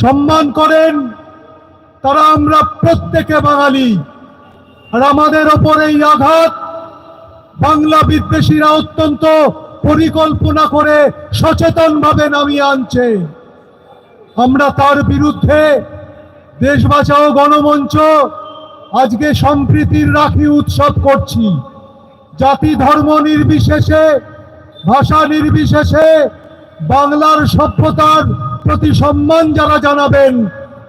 সম্মান করেন, তারা আমরা প্রত্যেকে বাঙালি। আর আমাদের ওপর এই আঘাত বাংলা বিদ্বেষীরা অত্যন্ত পরিকল্পনা করে সচেতনভাবে নামিয়ে আনছে। আমরা তার বিরুদ্ধে দেশ বাঁচাও গণমঞ্চ আজকে সম্প্রীতির রাখি উৎসব করছি। জাতি ধর্ম নির্বিশেষে, ভাষা নির্বিশেষে, বাংলার সভ্যতার প্রতি সম্মান যারা জানাবেন,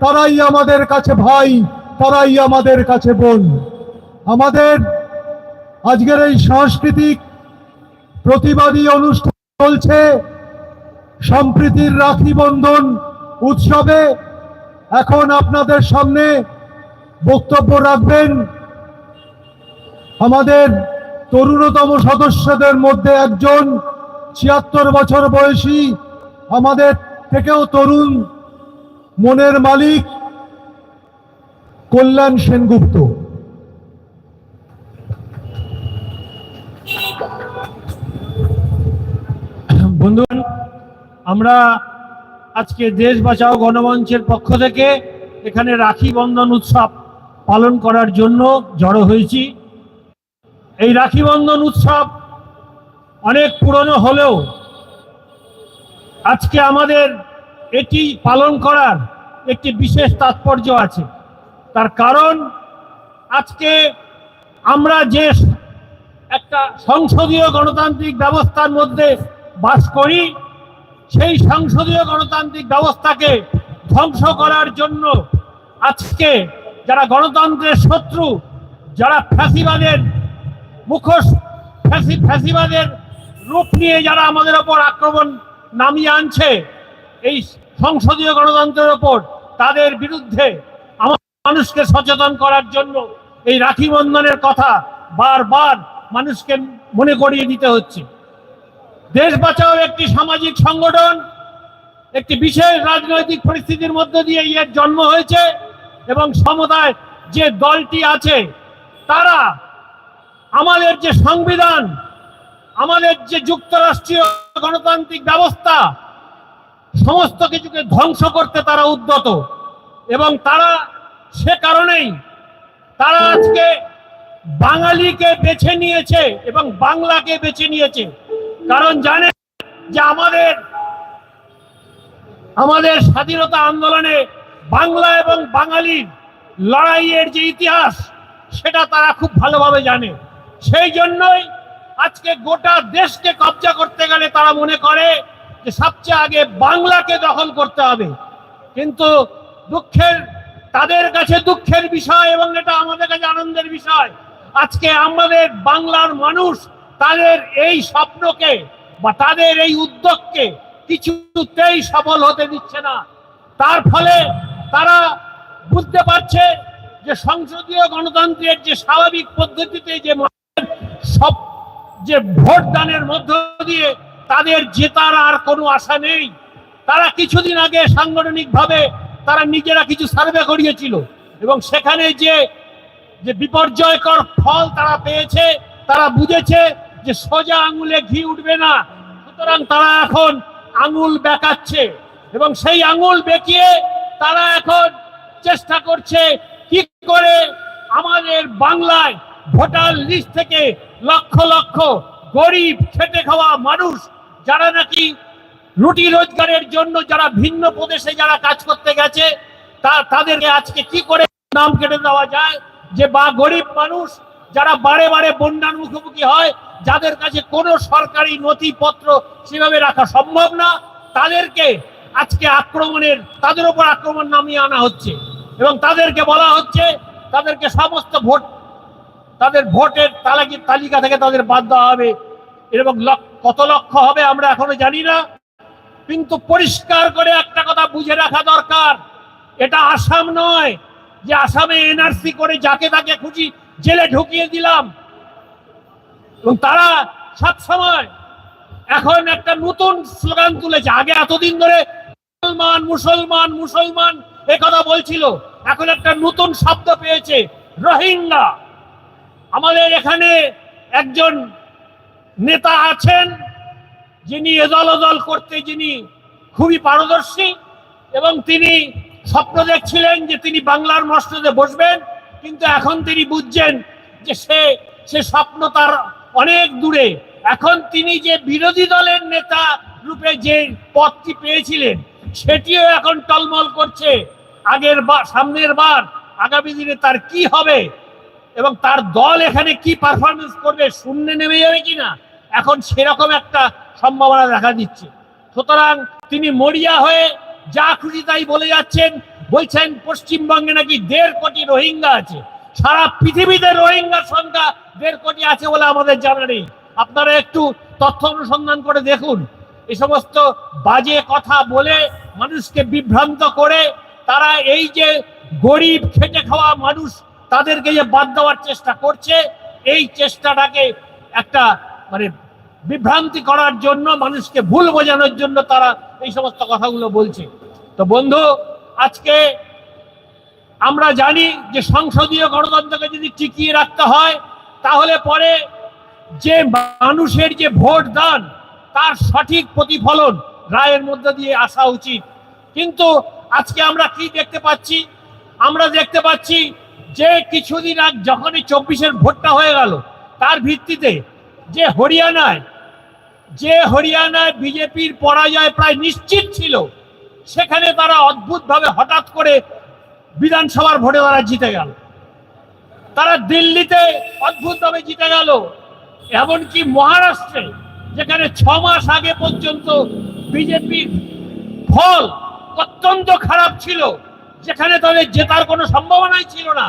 তারাই আমাদের কাছে ভাই, তারাই আমাদের কাছে বোন। আমাদের আজকের এই সাংস্কৃতিক প্রতিবাদী অনুষ্ঠান চলছে সম্প্রীতির রাখি বন্ধন উৎসবে। এখন আপনাদের সামনে বক্তব্য রাখবেন আমাদের তরুণতম সদস্যদের মধ্যে একজন, ছিয়াত্তর বছর বয়সী আমাদের থেকেও তরুণ মনের মালিক কল্যাণ সেনগুপ্ত। বন্ধুগণ, আমরা আজকে দেশ বাঁচাও গণমঞ্চের পক্ষ থেকে এখানে রাখি বন্ধন উৎসব পালন করার জন্য জড়ো হয়েছি। এই রাখি বন্ধন উৎসব অনেক পুরনো হলেও আজকে আমাদের এটি পালন করার একটি বিশেষ তাৎপর্য আছে। তার কারণ, আজকে আমরা যে একটা সংসদীয় গণতান্ত্রিক ব্যবস্থার মধ্যে বাস করি, সেই সংসদীয় গণতান্ত্রিক ব্যবস্থাকে ধ্বংস করার জন্য আজকে যারা গণতন্ত্রের শত্রু, যারা ফ্যাসিবাদের মুখোশ, ফ্যাসি, ফ্যাসিবাদের রূপ নিয়ে যারা আমাদের ওপর আক্রমণ নামিয়ে আনছে এই সংসদীয় গণতন্ত্রের ওপর তাদের বিরুদ্ধে আমার মানুষকে সচেতন করার জন্য এই রাখি বন্ধনের কথা বারবার মানুষকে মনে করিয়ে দিতে হচ্ছে। দেশ বাঁচাও একটি সামাজিক সংগঠন, একটি বিশেষ রাজনৈতিক পরিস্থিতির মধ্যে দিয়ে এর জন্ম হয়েছে এবং সমুদায় যে দলটি আছে, তারা আমাদের যে সংবিধান আমাদের যে যুক্তরাষ্ট্রীয় গণতান্ত্রিক ব্যবস্থা, সমস্ত কিছুকে ধ্বংস করতে তারা উদ্যত। এবং তারা সে কারণেই তারা আজকে বাঙালিকে বেছে নিয়েছে এবং বাংলাকে বেছে নিয়েছে। কারণ জানে যে আমাদের আমাদের স্বাধীনতা আন্দোলনে বাংলা এবং বাঙালির লড়াইয়ের যে ইতিহাস, সেটা তারা খুব ভালোভাবে জানে। সেই জন্যই আজকে গোটা দেশকে কবজা করতে গেলে তারা মনে করে যে সবচেয়ে আগে বাংলাকে দখল করতে হবে। কিন্তু দুঃখের, তাদের কাছে দুঃখের বিষয় এবং এটা আমাদের কাছে আনন্দের বিষয়। আজকে আমাদের বাংলার মানুষ তাদের এই স্বপ্নকে বা তাদের এই উদ্যোগকে কিছুতেই সফল হতে দিচ্ছে না। তার ফলে তারা বুঝতে পারছে যে সংসদীয় গণতন্ত্রের যে স্বাভাবিক পদ্ধতিতে যে সব যে ভোট দানের মধ্য দিয়ে তাদের জেতার আর কোনো আশা নেই। তারা কিছুদিন আগে সাংগঠনিকভাবে তারা নিজেরা কিছু সার্ভে করিয়েছিল এবং সেখানে যে যে বিপর্যয়কর ফল তারা পেয়েছে, তারা বুঝেছে যে সোজা আঙুলে ঘি উঠবে না। সুতরাং তারা এখন আঙুল বেঁকাচ্ছে এবং সেই আঙুল বেঁকিয়ে তারা এখন চেষ্টা করছে কি করে আমাদের বাংলায় ভোটার লিস্ট থেকে লক্ষ লক্ষ গরিব, খেটে খাওয়া মানুষ, যারা নাকি রুটি রোজগারের জন্য যারা ভিন্ন প্রদেশে যারা কাজ করতে গেছে, তা তাদেরকে আজকে কি করে নাম কেটে দেওয়া যায়? যে বা গরিব মানুষ, যারা বারে বারে বন্যার মুখোমুখি হয়, যাদের কাছে কোনো সরকারি নথিপত্র সেভাবে রাখা সম্ভব না, তাদেরকে আজকে আক্রমণের, তাদের উপর আক্রমণ নামিয়ে আনা হচ্ছে। এবং তাদেরকে বলা হচ্ছে, তাদেরকে সমস্ত ভোট তাদের ভোটের তালিকা তালিকা থেকে তাদের বাদ দেওয়া হবে। লক- কত লক্ষ হবে আমরা এখনও জানি না। কিন্তু পরিষ্কার করে একটা কথা বুঝে রাখা দরকার। এটা আসাম নয় যে আসামে এনআরসি করে যাকে তাকে খুশি জেলে ঢুকিয়ে দিলাম। এবং তারা সব সময় এখন একটা নতুন স্লোগান তুলেছে। আগে এতদিন ধরে মুসলমান মুসলমান মুসলমান এ কথা বলছিল। এখন একটা নতুন শব্দ পেয়েছে, রোহিঙ্গা। আমাদের এখানে একজন নেতা আছেন, যিনি এদল ওদল করতে যিনি খুবই পারদর্শী এবং তিনি স্বপ্ন দেখছিলেন যে তিনি বাংলার মসনদে বসবেন, কিন্তু এখন তিনি বুঝছেন যে সে সে স্বপ্ন তার অনেক দূরে। এখন তিনি যে বিরোধী দলের নেতা রূপে যে পদটি পেয়েছিলেন, সেটিও এখন টলমল করছে। আগের বার সামনের বার, আগামী দিনে তার কি হবে? এবং তার দল এখানে কি পারফরমেন্স করবে, শূন্যে নেমে যাবে কিনা, এখন সেরকম একটা সম্ভাবনা দেখা দিচ্ছে। সুতরাং তিনি মরিয়া হয়ে যা খুশি তাই বলে যাচ্ছেন, বলছেন পশ্চিমবঙ্গে নাকি দেড় কোটি রোহিঙ্গা আছে। সারা পৃথিবীতে রোহিঙ্গার সংখ্যা দেড় কোটি আছে বলে আমাদের জানা নেই। আপনারা একটু তথ্য অনুসন্ধান করে দেখুন। এ সমস্ত বাজে কথা বলে, মানুষকে বিভ্রান্ত করে, তারা এই যে গরিব, খেটে খাওয়া মানুষ তাদেরকে যে বাদ দেওয়ার চেষ্টা করছে। এই চেষ্টাটাকে একটা মানে বিভ্রান্তি করার জন্য, মানুষকে ভুল বোঝানোর জন্য তারা এই সমস্ত কথাগুলো বলছে। তো বন্ধু, আজকে আমরা জানি যে সংসদীয় গণতন্ত্রকে যদি টিকিয়ে রাখতে হয়, তাহলে পরে যে মানুষের যে ভোট দান তার সঠিক প্রতিফলন রায়ের মধ্যে দিয়ে আসা উচিত। কিন্তু আজকে আমরা কি দেখতে পাচ্ছি? আমরা দেখতে পাচ্ছি যে কিছুদিন আগ যখনই চব্বিশের ভোটটা হয়ে গেল, তার ভিত্তিতে যে হরিয়ানায় যে হরিয়ানায় বিজেপির পরাজয় প্রায় নিশ্চিত ছিল, সেখানে তারা অদ্ভুতভাবে হঠাৎ করে বিধানসভার ভোটে তারা জিতে গেল। তারা দিল্লিতে অদ্ভুতভাবে জিতে গেল, এমনকি মহারাষ্ট্রে, যেখানে ছ মাস আগে পর্যন্ত বিজেপির ফল অত্যন্ত খারাপ ছিল, যেখানে তাদের জেতার কোনো সম্ভাবনাই ছিল না।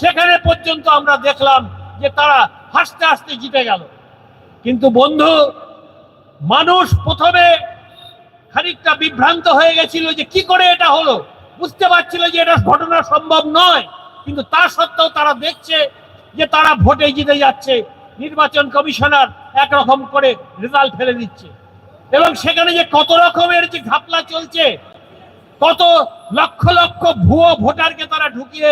সেখানে পর্যন্ত আমরা দেখলাম যে তারা হাসতে হাসতে জিতে গেল। কিন্তু বন্ধু, মানুষ প্রথমে খানিকটা বিভ্রান্ত হয়ে গেছিল যে কি করে এটা হলো। বুঝতে পারছিল যে এটা ঘটনা সম্ভব নয়, কিন্তু তা সত্ত্বেও তারা দেখছে যে তারা ভোটে জিতে যাচ্ছে। নির্বাচন কমিশনার একরকম করে রেজাল্ট ফেলে দিচ্ছে। এবং সেখানে যে কত রকমের যে ঘাপলা চলছে, কত লক্ষ লক্ষ ভুয়ো ভোটারকে তারা ঢুকিয়ে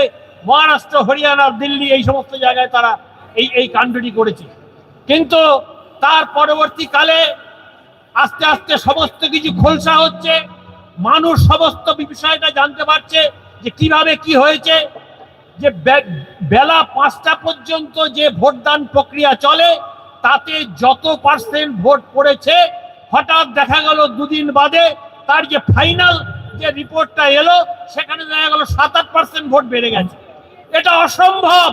মহারাষ্ট্র, হরিয়ানা, দিল্লি এই সমস্ত জায়গায় তারা এই এই কাণ্ডটি করেছে। কিন্তু তার পরবর্তীকালে আস্তে আস্তে সমস্ত কিছু খোলসা হচ্ছে, মানুষ সমস্ত বিষয়টা জানতে পারছে যে কীভাবে কি হয়েছে, যে বেলা পাঁচটা পর্যন্ত যে ভোটদান প্রক্রিয়া চলে, তাতে যত পার্সেন্ট ভোট পড়েছে, হঠাৎ দেখা গেল দুদিন বাদে তার যে ফাইনাল যে রিপোর্টটা এলো, সেখানে দেখা গেল সাত আট পার্সেন্ট ভোট বেড়ে গেছে। এটা অসম্ভব,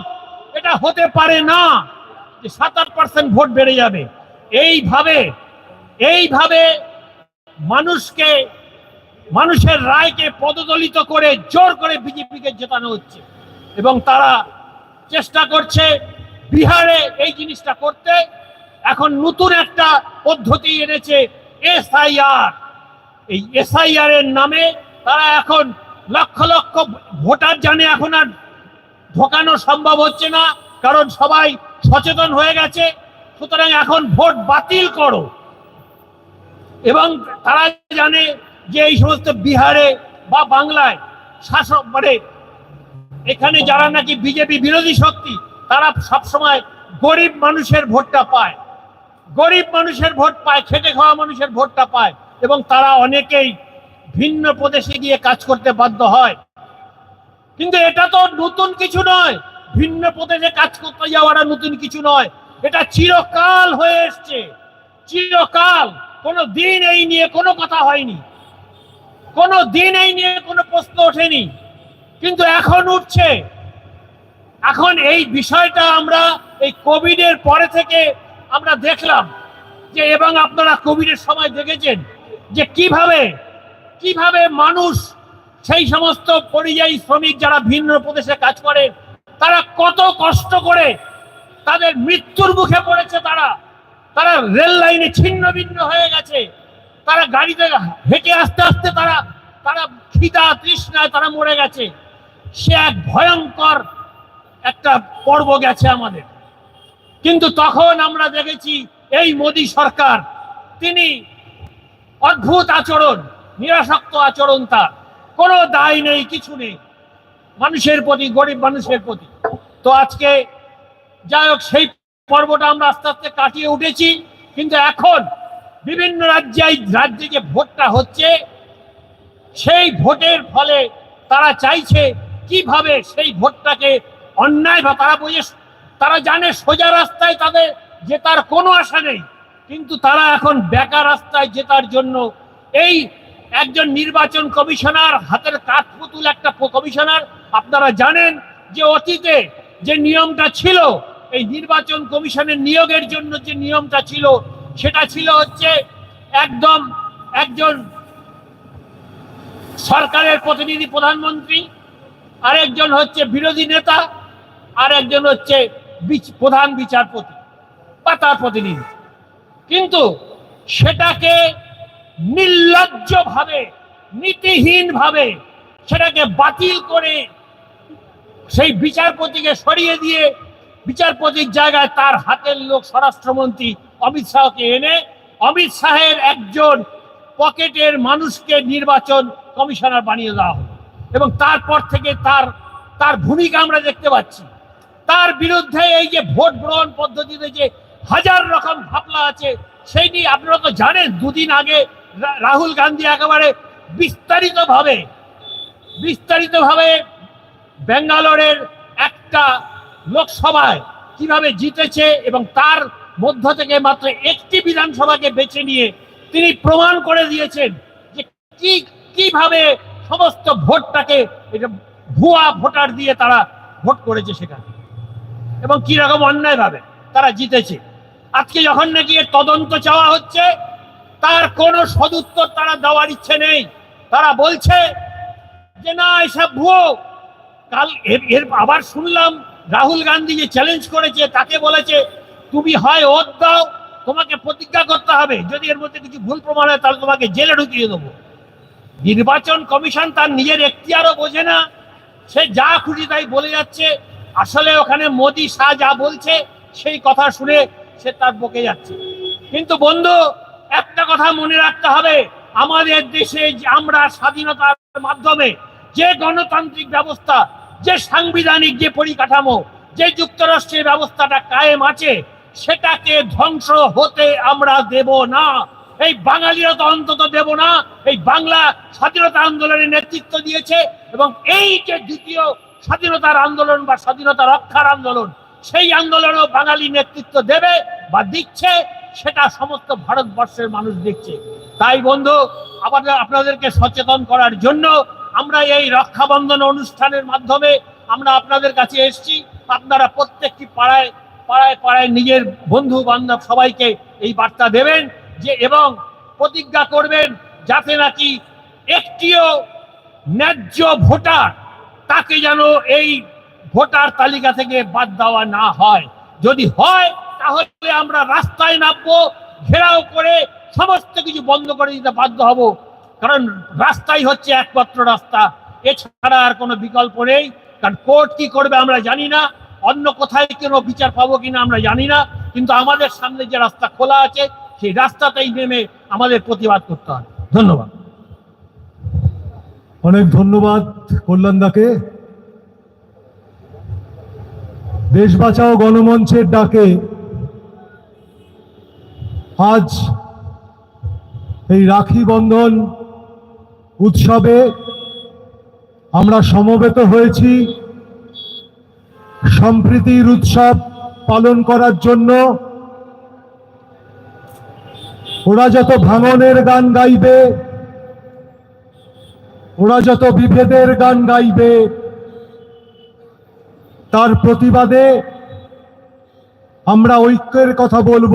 এটা হতে পারে না যে সাত আট পার্সেন্ট ভোট বেড়ে যাবে। এইভাবে এইভাবে মানুষকে, মানুষের রায়কে পদদলিত করে জোর করে বিজেপিকে জেতানো হচ্ছে এবং তারা চেষ্টা করছে বিহারে এই জিনিসটা করতে। এখন নতুন একটা পদ্ধতি এনেছে এসআইআর। এই এসআইআর এর নামে তারা এখন লক্ষ লক্ষ ভোটার জানে, এখন আর ঢোকানো সম্ভব হচ্ছে না, কারণ সবাই সচেতন হয়ে গেছে। সুতরাং এখন ভোট বাতিল করো। এবং তারা জানে যে এই সমস্ত বিহারে বা বাংলায় শাসক মানে এখানে যারা নাকি বিজেপি বিরোধী শক্তি, তারা সবসময় গরিব মানুষের ভোটটা পায়। গরিব মানুষের ভোট পায়, খেটে খাওয়া মানুষের ভোটটা পায়। এবং তারা অনেকেই ভিন্ন প্রদেশে গিয়ে কাজ করতে বাধ্য হয়। কিন্তু এটা তো নতুন কিছু নয়। ভিন্ন প্রদেশে কাজ করতে যাওয়াটা নতুন কিছু নয়। এটা চিরকাল হয়ে এসছে। চিরকাল। কোনো দিন এই নিয়ে কোনো কথা হয়নি। কোনো দিন এই নিয়ে কোনো প্রশ্ন ওঠেনি। কিন্তু এখন উঠছে। এখন এই বিষয়টা আমরা এই কোভিডের পরে থেকে আমরা দেখলাম যে, এবং আপনারা কোভিডের সময় দেখেছেন যে কীভাবে কীভাবে মানুষ সেই সমস্ত পরিযায়ী শ্রমিক যারা ভিন্ন প্রদেশে কাজ করে, তারা কত কষ্ট করে তাদের মৃত্যুর মুখে পড়েছে তারা। তারা রেল লাইনে ছিন্ন ভিন্ন হয়ে গেছে। তারা গাড়িতে হেঁটে আসতে আসতে তারা তারা খিদা তৃষ্ণায় তারা মরে গেছে। সে এক ভয়ঙ্কর একটা পর্ব গেছে আমাদের। কিন্তু তখন আমরা দেখেছি এই মোদী সরকার, তিনি অদ্ভুত আচরণ, নিরাসক্ত আচরণ তার। কোনো দায় নেই, কিছু নেই। মানুষের প্রতি, গরিব মানুষের প্রতি। তো আজকে যাই হোক, সেই পর্বটা আমরা আস্তে আস্তে কাটিয়ে উঠেছি। কিন্তু এখন বিভিন্ন রাজ্যে রাজ্যে যে ভোটটা হচ্ছে, সেই ভোটের ফলে তারা চাইছে কীভাবে সেই ভোটটাকে অন্যায় বা তারা বোঝে, তারা জানে সোজা রাস্তায় তাদের জেতার কোনো আশা নেই। কিন্তু তারা এখন বেকার রাস্তায় জেতার জন্য এই একজন নির্বাচন কমিশনার হাতের কাঠ পুতুল একটা কমিশনার, আপনারা জানেন যে অতীতে যে নিয়মটা ছিল, এই নির্বাচন কমিশনের নিয়োগের জন্য যে নিয়মটা ছিল, সেটা ছিল হচ্ছে একদম একজন সরকারের প্রতিনিধি প্রধানমন্ত্রী, আরেকজন হচ্ছে বিরোধী নেতা আর একজন হচ্ছে প্রধান বিচারপতি বা তার প্রতিনিধি। কিন্তু সেটাকে নির্লজ্জভাবে, নীতিহীনভাবে সেটাকে বাতিল করে সেই বিচারপতিকে সরিয়ে দিয়ে বিচারপতির জায়গায় তার হাতের লোক স্বরাষ্ট্রমন্ত্রী অমিত শাহকে এনে অমিত শাহের একজন পকেটের মানুষকে নির্বাচন কমিশনার বানিয়ে দেওয়া হলো। এবং তারপর থেকে তার তার ভূমিকা আমরা দেখতে পাচ্ছি। তার বিরুদ্ধে এই যে ভোট গ্রহণ পদ্ধতিতে যে হাজার রকম ভাবলা আছে, সেই নিয়ে আপনারা তো জানেন, দুদিন আগে রাহুল গান্ধী একেবারে বিস্তারিতভাবে বিস্তারিতভাবে ব্যাঙ্গালোরের একটা লোকসভায় কীভাবে জিতেছে এবং তার মধ্য থেকে মাত্র একটি বিধানসভাকে বেছে নিয়ে তিনি প্রমাণ করে দিয়েছেন যে কি, কীভাবে সমস্ত ভোটটাকে এটা ভুয়া ভোটার দিয়ে তারা ভোট করেছে সেখানে এবং কি রকম অন্যায় ভাবে তারা জিতেছে। আজকে যখন নাকি তদন্ত চাওয়া হচ্ছে তার কোনো সদুত্তর তারা দেওয়ার ইচ্ছে নেই। তারা বলছে যে, না, এসব ভুয়ো। কাল এর এর আবার শুনলাম রাহুল গান্ধী যে চ্যালেঞ্জ করেছে, তাকে বলেছে, তুমি হয় ওত দাও, তোমাকে প্রতিজ্ঞা করতে হবে। যদি এর মধ্যে কিছু ভুল প্রমাণ হয়, তাহলে তোমাকে জেলে ঢুকিয়ে দেবো। নির্বাচন কমিশন তার নিজের এখতিয়ারও বোঝে না। সে যা খুশি তাই বলে যাচ্ছে। আসলে ওখানে মোদি শাহ যা বলছে, সেই কথা শুনে সে তার বকে যাচ্ছে। কিন্তু বন্ধু একটা কথা মনে রাখতে হবে, আমাদের দেশে আমরা স্বাধীনতার মাধ্যমে যে গণতান্ত্রিক ব্যবস্থা, যে সাংবিধানিক যে পরিকাঠামো, যে যুক্তরাষ্ট্রের ব্যবস্থাটা কায়েম আছে, সেটাকে ধ্বংস হতে আমরা দেব না। এই বাঙালিরা তো অন্তত দেব না, এই বাংলা স্বাধীনতা আন্দোলনের নেতৃত্ব দিয়েছে এবং এই যে দ্বিতীয় স্বাধীনতার আন্দোলন বা স্বাধীনতা রক্ষার আন্দোলন, সেই আন্দোলনও বাঙালি নেতৃত্ব দেবে বা দিচ্ছে। সেটা সমস্ত ভারতবর্ষের মানুষ দেখছে। তাই বন্ধু, আমাদের আপনাদেরকে সচেতন করার জন্য আমরা এই রক্ষাবন্ধন অনুষ্ঠানের মাধ্যমে আমরা আপনাদের কাছে এসেছি। আপনারা প্রত্যেকটি পাড়ায় পাড়ায় পাড়ায় নিজের বন্ধু বান্ধব সবাইকে এই বার্তা দেবেন যে, এবং প্রতিজ্ঞা করবেন যাতে নাকি একটিও ন্যায্য ভোটার তাকে যেন এই ভোটার তালিকা থেকে বাদ দেওয়া না হয়। যদি হয় তাহলে আমরা রাস্তায় নামবো, ঘেরাও করে সমস্ত কিছু বন্ধ করে দিতে বাধ্য হব। কারণ রাস্তাই হচ্ছে একমাত্র রাস্তা। এছাড়া আর কোনো বিকল্প নেই। কারণ কোর্ট কি করবে আমরা জানি না। অন্য কোথায় কোনো বিচার পাবো কিনা আমরা জানি না। কিন্তু আমাদের সামনে যে রাস্তা খোলা আছে, সেই রাস্তাতেই নেমে আমাদের প্রতিবাদ করতে হবে। ধন্যবাদ। অনেক ধন্যবাদ কল্যাণদাকে দেশ বাঁচাও গণমঞ্চের ডাকে। আজ এই রাখি বন্ধন উৎসবে আমরা সমবেত হয়েছি। সম্প্রীতির উৎসব পালন করার জন্য ওরা যত ভাঙনের গান গাইবে, ওরা যত বিভেদের গান গাইবে, তার প্রতিবাদে আমরা ঐক্যের কথা বলব।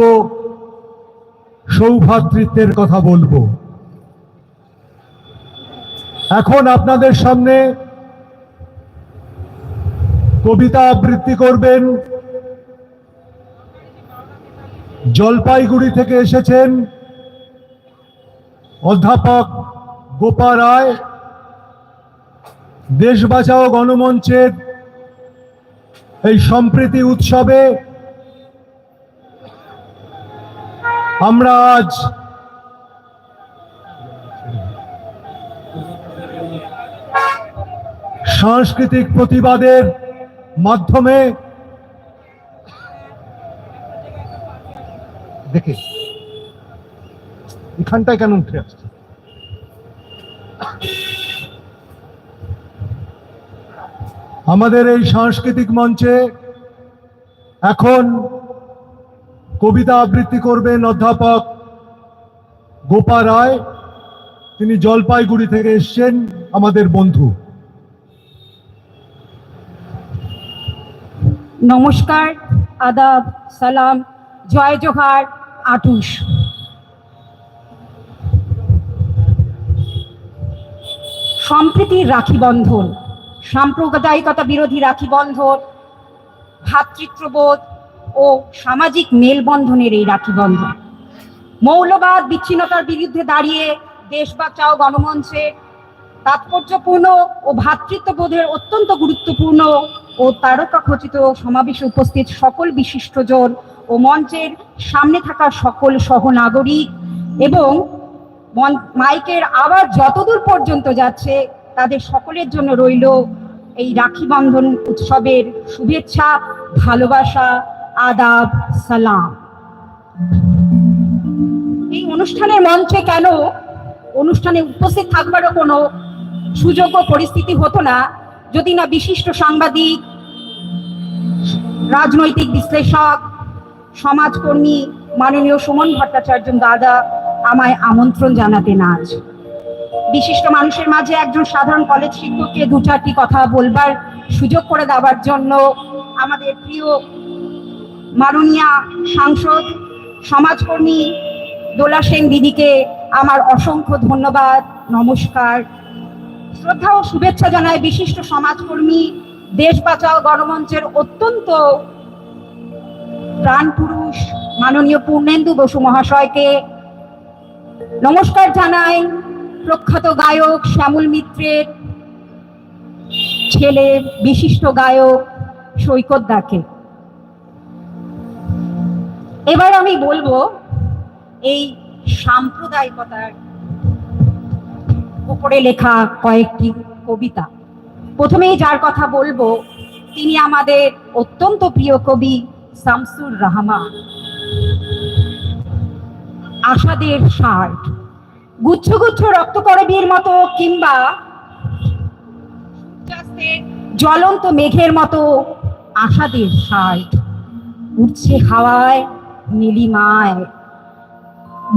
সৌভাতৃত্বের কথা বলব। এখন আপনাদের সামনে কবিতা আবৃত্তি করবেন। জলপাইগুড়ি থেকে এসেছেন অধ্যাপক গোপা রায়। দেশ বাঁচাও গণমঞ্চের এই সম্প্রীতি উৎসবে আমরা আজ সাংস্কৃতিক প্রতিবাদের মাধ্যমে দেখি, এখানটায় কেন উঠে আসছে? আমাদের এই সাংস্কৃতিক মঞ্চে এখন কবিতা আবৃত্তি করবেন অধ্যাপক গোপা রায়। তিনি জলপাইগুড়ি থেকে এসছেন, আমাদের বন্ধু। নমস্কার, আদাব, সালাম, জয় জোহার আটুস সম্প্রীতির রাখি বন্ধন, সাম্প্রদায়িকতা বিরোধী রাখি বন্ধন ভ্রাতৃত্ববোধ ও সামাজিক মেলবন্ধনের এই রাখি বন্ধন মৌলবাদ বিচ্ছিন্নতার বিরুদ্ধে দাঁড়িয়ে দেশ বাঁচাও গণমঞ্চে তাৎপর্যপূর্ণ ও ভ্রাতৃত্ববোধের অত্যন্ত গুরুত্বপূর্ণ ও তারকা খচিত সমাবেশে উপস্থিত সকল বিশিষ্টজন ও মঞ্চের সামনে থাকা সকল সহনাগরিক এবং মাইকের আবার যতদূর পর্যন্ত যাচ্ছে, তাদের সকলের জন্য রইল এই রাখি বন্ধন উৎসবের শুভেচ্ছা, ভালোবাসা আদাব, সালাম। এই অনুষ্ঠানের মঞ্চে কেন অনুষ্ঠানে উপস্থিত থাকবারও কোনো সুযোগ ও পরিস্থিতি হতো না, যদি না বিশিষ্ট সাংবাদিক, রাজনৈতিক বিশ্লেষক, সমাজকর্মী মাননীয় সুমন ভট্টাচার্য দাদা আমায় আমন্ত্রণ জানাতেন আজ। বিশিষ্ট মানুষের মাঝে একজন সাধারণ কলেজ শিক্ষককে দু চারটি কথা বলবার সুযোগ করে দেওয়ার জন্য আমাদের প্রিয় মাননীয়া সাংসদ, সমাজকর্মী দোলা সেন দিদিকে আমার অসংখ্য ধন্যবাদ, নমস্কার। শ্রদ্ধা ও শুভেচ্ছা জানায় বিশিষ্ট সমাজকর্মী, দেশ বাঁচাও গণমঞ্চের অত্যন্ত প্রাণ পুরুষ মাননীয় পূর্ণেন্দু বসু মহাশয়কে নমস্কার জানাই প্রখ্যাত গায়ক শ্যামল মিত্রের ছেলে, বিশিষ্ট গায়ক সৈকত দাকে। এবার আমি বলব, এই সাম্প্রদায়িকতার উপরে লেখা কয়েকটি কবিতা। প্রথমেই যার কথা বলব, তিনি আমাদের অত্যন্ত প্রিয় কবি শামসুর রহমান। আশাদের শার্ট গুচ্ছ গুচ্ছ রক্তকরবীর মতো কিংবা জ্বলন্ত মেঘের মতো আশাদের শার্ট উঠছে হাওয়ায় নীলিমায়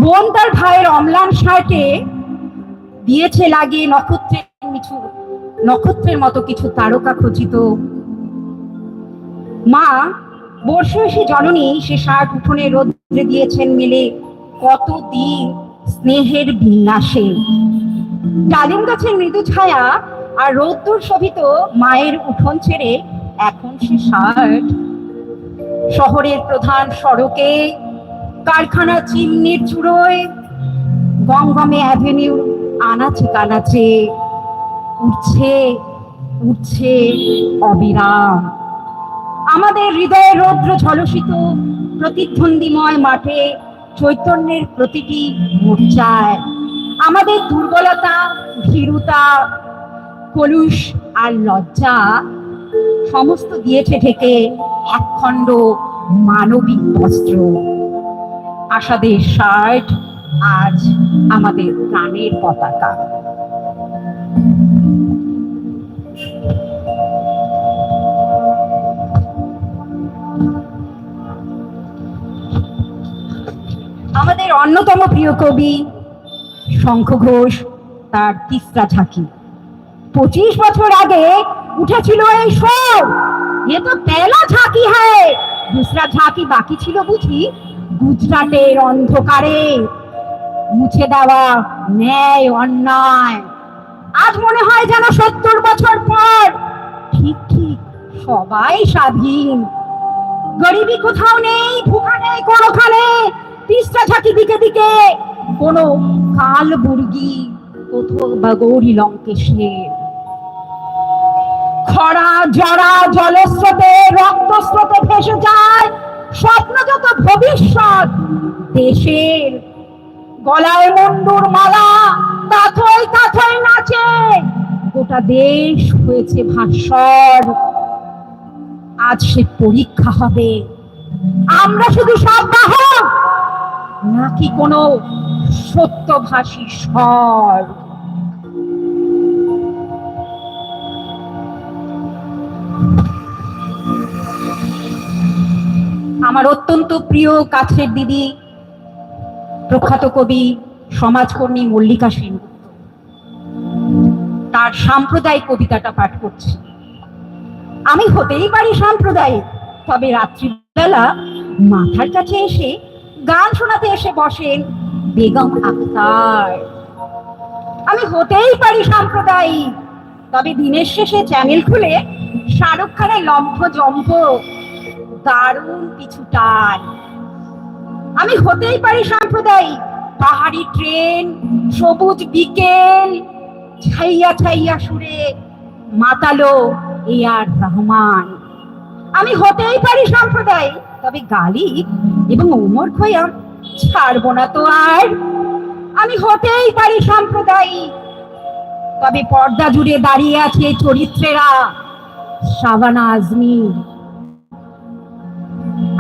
বোন তার ভাইয়ের অম্লান শার্টে দিয়েছে লাগিয়ে নক্ষত্রের কিছু, নক্ষত্রের মতো কিছু তারকা খচিত। মা বর্ষসী জননী সে শার্ট উঠোনে রোদ্রে দিয়েছেন মেলে কতদিন স্নেহের বিন্যাসে। ডালিম গাছের মৃদু ছায়া আর রোদ্দুর শোভিত মায়ের উঠোন ছেড়ে এখন সে শার্ট শহরের প্রধান সড়কে, কারখানা চিমনির চুড়োয়, গমগমে অ্যাভিনিউ আনাচে কানাচে উঠছে উঠছে অবিরাম। আমাদের হৃদয়ে রৌদ্র ঝলসিত প্রতিদ্বন্দ্বীময় মাঠে চৈতন্যের প্রতিটি মোর্চায় আমাদের দুর্বলতা, ভীরুতা, কলুষ আর লজ্জা সমস্ত দিয়েছে ঢেকে একখণ্ড মানবিক বস্ত্র। আশাদের শার্ট আজ আমাদের প্রাণের পতাকা। আমাদের অন্যতম প্রিয় কবি শঙ্খ ঘোষ, তার তিস্রা ঝাঁকি। পঁচিশ বছর আগে উঠেছিল এই শোর এ তো পেলা ঝাঁকি হ্যায় দুসরা ঝাঁকি বাকি ছিল বুঝি গুজরাটের অন্ধকারে। মুছে দেওয়া ন্যায় অন্যায়। আজ মনে হয় যেন সত্তর বছর পর। ঠিক ঠিক, সবাই স্বাধীন। গরিবি কোথাও নেই, ভুখা নেই, কোনোখানে। তিস্তা ঝাঁকি দিকে দিকে কোনো কাল বুর্গি কোথাও বা গৌরী লঙ্কেশের। খরা জরা জলস্রোতে, রক্তস্রোতে ভেসে যায়। স্বপ্ন যত ভবিষ্যৎ, দেশের গলায় মুন্ডুর মালা, তাথই তাথই নাচে। গোটা দেশ হয়েছে ভাস্বর। আজ সে পরীক্ষা হবে। আমরা শুধু সব নাকি কোনো সত্যভাষী স্বর? আমার অত্যন্ত প্রিয় কাছের দিদি, প্রখ্যাত কবি, সমাজকর্মী মল্লিকা সেনগুপ্ত। তার সাম্প্রদায়িক কবিতাটা পাঠ করছি। আমি হতেই পারি সাম্প্রদায়িক, তবে রাত্রিবেলা মাথার কাছে এসে গান শোনাতে এসে বসেন বেগম আক্তার। আমি হতেই পারি সাম্প্রদায়িক, তবে দিনের শেষে চ্যানেল খুলে শাহরুখ খানের লম্ফ জম্প। দারুণ কিছু টান। আমি হতেই পারি সাম্প্রদায়িক। পাহাড়ি ট্রেন, সবুজ বিকেল, ছাইয়া ছাইয়া সুরে মাতালো এ আর রহমান। আমি হতেই পারি সাম্প্রদায়িক, তবে গালি এবং ওমর খয়াম ছাড়বো না তো আর। আমি হতেই পারি সাম্প্রদায়িক, তবে পর্দা জুড়ে দাঁড়িয়ে আছে চরিত্রেরা। শাবানা আজমি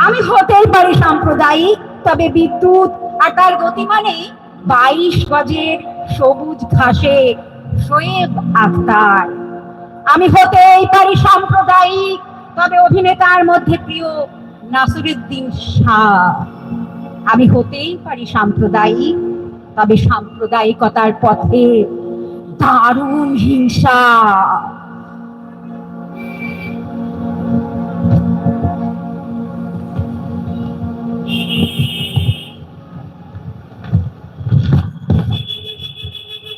আমি হতেই পারি সাম্প্রদায়িক, তবে বিদ্যুৎ আর তার গতিমানে বাইশ গজের সবুজ ঘাসে শোয়েব আখতার। আমি হতেই পারি সাম্প্রদায়িক, তবে অভিনেতার মধ্যে প্রিয় নাসিরুদ্দিন শাহ। আমি হতেই পারি সাম্প্রদায়িক, তবে সাম্প্রদায়িকতার পথে দারুণ হিংসা।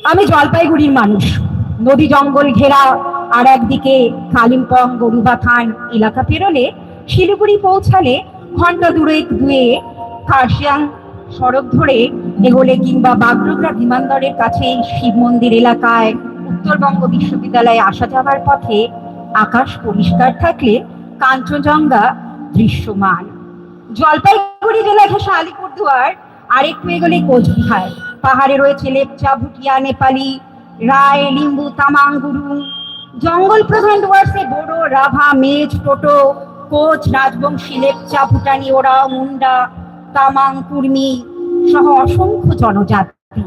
আমি জলপাইগুড়ির মানুষ। নদী জঙ্গল ঘেরা, আর একদিকে কালিম্পং, গরুবাথান এলাকা পেরোলে শিলিগুড়ি পৌঁছালে ঘণ্টা দুয়েক দুয়ে কার্শিয়াং সড়ক ধরে এগোলে কিংবা বাগডোগরা বিমানবন্দরের কাছে শিব মন্দির এলাকায় উত্তরবঙ্গ বিশ্ববিদ্যালয়ে আসা যাওয়ার পথে আকাশ পরিষ্কার থাকলে কাঞ্চনজঙ্ঘা দৃশ্যমান। জলপাইগুড়ি জেলা ঘেঁষা আলিপুরদুয়ার আর একটু এগোলে কোচবিহার। পাহাড়ে রয়েছে লেপচা, ভুটিয়া, নেপালি, রায়, লিম্বু, তামাং, গুরুং। জঙ্গল প্রধান ডুয়ার্সে বড় রাভা, মেজ, টোটো, কোচ, রাজবংশী, লেপচা, ভুটানি, ওরা, মুন্ডা, তামাং, কুর্মি সহ অসংখ্য জনজাতি।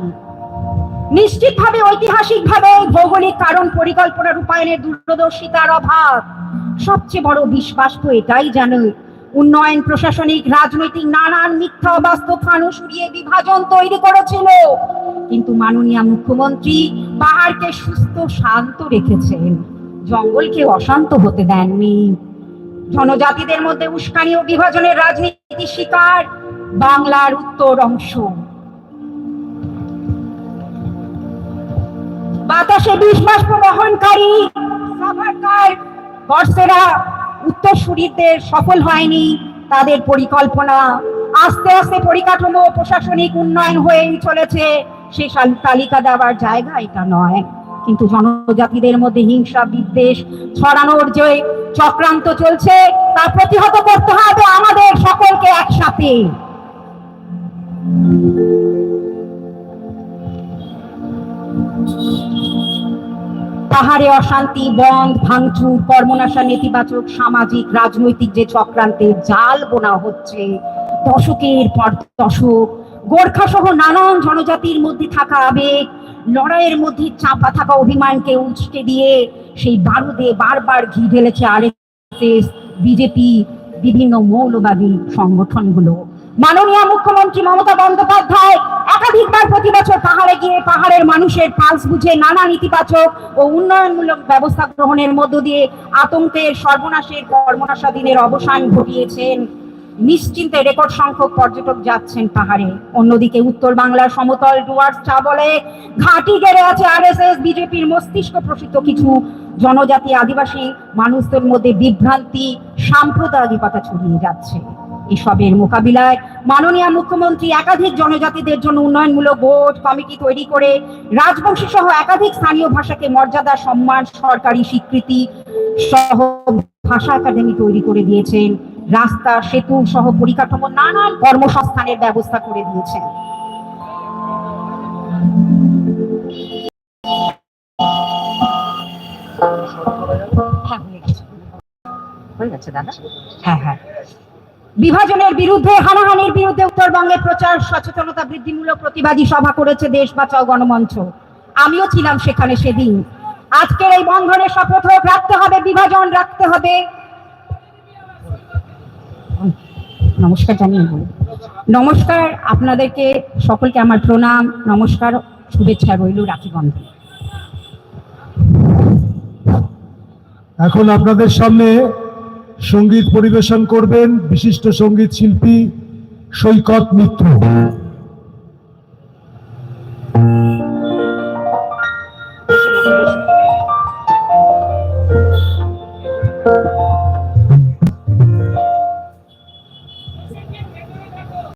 নিশ্চিতভাবে, ঐতিহাসিকভাবে ভৌগোলিক কারণ পরিকল্পনা রূপায়ণের দূরদর্শিতার অভাব। সবচেয়ে বড় বিশ্বাস তো এটাই জানো উন্নয়ন, প্রশাসনিক, রাজনৈতিক, নানান মিথ্যা অবাস্তব ফানুস উড়িয়ে বিভাজন তৈরি করেছিল। কিন্তু মাননীয় মুখ্যমন্ত্রী পাহাড়কে সুস্থ, শান্ত রেখেছেন। জঙ্গলকে অশান্ত হতে দেননি। জনজাতিদের মধ্যে উস্কানি ও বিভাজনের রাজনীতি শিকার বাংলার উত্তর অংশ। বাতাসে বিশ্বাস বাষ্প বহনকারী সাভারকার বর্ষেরা উত্তরসূরিদের সফল হয়নি, তাদের পরিকল্পনা আস্তে আস্তে পরিকাঠামো প্রশাসনিক উন্নয়ন হয়েই চলেছে। সে তালিকা দেওয়ার জায়গা এটা নয়। কিন্তু জনজাতিদের মধ্যে হিংসা, বিদ্বেষ ছড়ানোর যে চক্রান্ত চলছে, তা প্রতিহত করতে হবে আমাদের সকলকে একসাথে। পাহাড়ে অশান্তি বন্ধ ভাঙচুর, কর্মনাশা, নেতিবাচক, সামাজিক, রাজনৈতিক যে চক্রান্তে জাল বোনা হচ্ছে, দশকের পর দশক গোর্খা সহ নানান জনজাতির মধ্যে থাকা আবেগ, লড়াইয়ের মধ্যে চাপা থাকা অভিমানকে উচকে দিয়ে সেই বারুদে বারবার ঘি ঢেলেছে আরএসএস, বিজেপি, বিভিন্ন মৌলবাদী সংগঠনগুলো। মাননীয় মুখ্যমন্ত্রী মমতা বন্দ্যোপাধ্যায় একাধিকবার প্রতি বছর পাহাড়ে গিয়ে পাহাড়ের মানুষের পালস বুঝে নানা নেতিবাচক ও উন্নয়নমূলক ব্যবস্থা গ্রহণের মধ্য দিয়ে আতঙ্কের সর্বনাশের কর্মনাশা দিনের অবসান ঘটিয়েছেন। নিশ্চিন্তে রেকর্ড সংখ্যক পর্যটক যাচ্ছেন পাহাড়ে। অন্যদিকে উত্তর বাংলার সমতল ডুয়ার্স চা বলে ঘাঁটি গেড়ে আছে আরএসএস, বিজেপির মস্তিষ্ক প্রসিত কিছু জনজাতি আদিবাসী। মানুষদের মধ্যে বিভ্রান্তি, সাম্প্রদায়িকতা ছড়িয়ে যাচ্ছে। এসবের মোকাবিলায় মাননীয় মুখ্যমন্ত্রী একাধিক জনজাতিদের জন্য উন্নয়নমূলক বোর্ড কমিটি তৈরি করে রাজবংশী সহ একাধিক স্থানীয় ভাষাকে মর্যাদা সম্মান সরকারি স্বীকৃতি সহ ভাষা একাডেমি তৈরি করে দিয়েছেন। রাস্তা সেতু সহ পরিকাঠামো নানান কর্মসংস্থানের ব্যবস্থা করে দিয়েছেন। হ্যাঁ, হয়ে গেছে। দাদা? হ্যাঁ হ্যাঁ। বিভাজনের বিরুদ্ধে, হানাহানির বিরুদ্ধে উত্তরবঙ্গে প্রচার, সচেতনতা বৃদ্ধিমূলক প্রতিবাদী সভা করেছে দেশ বাঁচাও গণমঞ্চ। আমিও ছিলাম সেখানে সেদিন। আজকের এই বন্ধনের শপথ হোক, রাখতে হবে বিভাজন, রাখতে হবে। নমস্কার জানিয়ে নমস্কার আপনাদেরকে সকলকে আমার প্রণাম, নমস্কার, শুভেচ্ছা রইল রাখি বন্ধন এখন আপনাদের সামনে সংগীত পরিবেশন করবেন বিশিষ্ট সংগীত শিল্পী সৈকত মিত্র।